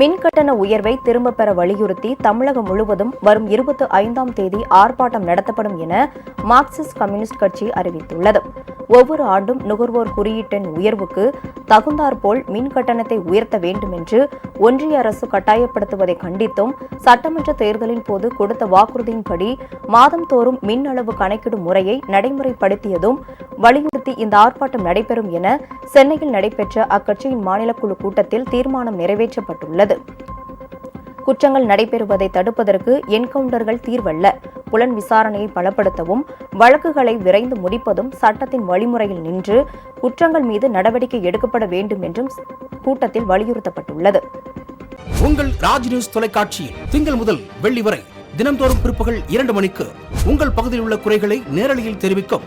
மின்கட்டண உயர்வை திரும்பப் பெற வலியுறுத்தி தமிழகம் முழுவதும் வரும் இருபத்தி ஐந்தாம் தேதி ஆர்ப்பாட்டம் நடத்தப்படும் என மார்க்சிஸ்ட் கம்யூனிஸ்ட் கட்சி அறிவித்துள்ளது. ஒவ்வொரு ஆண்டும் நுகர்வோர் குறியீட்டின் உயர்வுக்கு தகுந்தாற்போல் மின் கட்டணத்தை உயர்த்த வேண்டும் என்று ஒன்றிய அரசு கட்டாயப்படுத்துவதை கண்டித்தும் சட்டமன்ற தேர்தலின் போது கொடுத்த வாக்குறுதியின்படி மாதந்தோறும் மின் அளவு கணக்கிடும் முறையை நடைமுறைப்படுத்தியதும் வலியுறுத்தி இந்த ஆர்ப்பாட்டம் நடைபெறும் என சென்னையில் நடைபெற்ற அக்கட்சியின் மாநிலக்குழு கூட்டத்தில் தீர்மானம் நிறைவேற்றப்பட்டுள்ளது. குற்றங்கள் நடைபெறுவதை தடுப்பதற்கு என்கவுண்டர்கள் தீர்வல்ல. புலன் விசாரணையை பலப்படுத்தவும் வழக்குகளை விரைந்து முடிப்பதும் சட்டத்தின் வழிமுறையில் நின்று குற்றங்கள் மீது நடவடிக்கை எடுக்கப்பட வேண்டும் என்றும் கூட்டத்தில் வலியுறுத்தப்பட்டுள்ளது. உங்கள் ராஜ் நியூஸ் தொலைக்காட்சியில் திங்கள் முதல் வெள்ளி வரை தினந்தோறும் பிற்பகல் இரண்டு மணிக்கு உங்கள் பகுதியில் உள்ள குறைகளை நேரலையில் தெரிவிக்கும்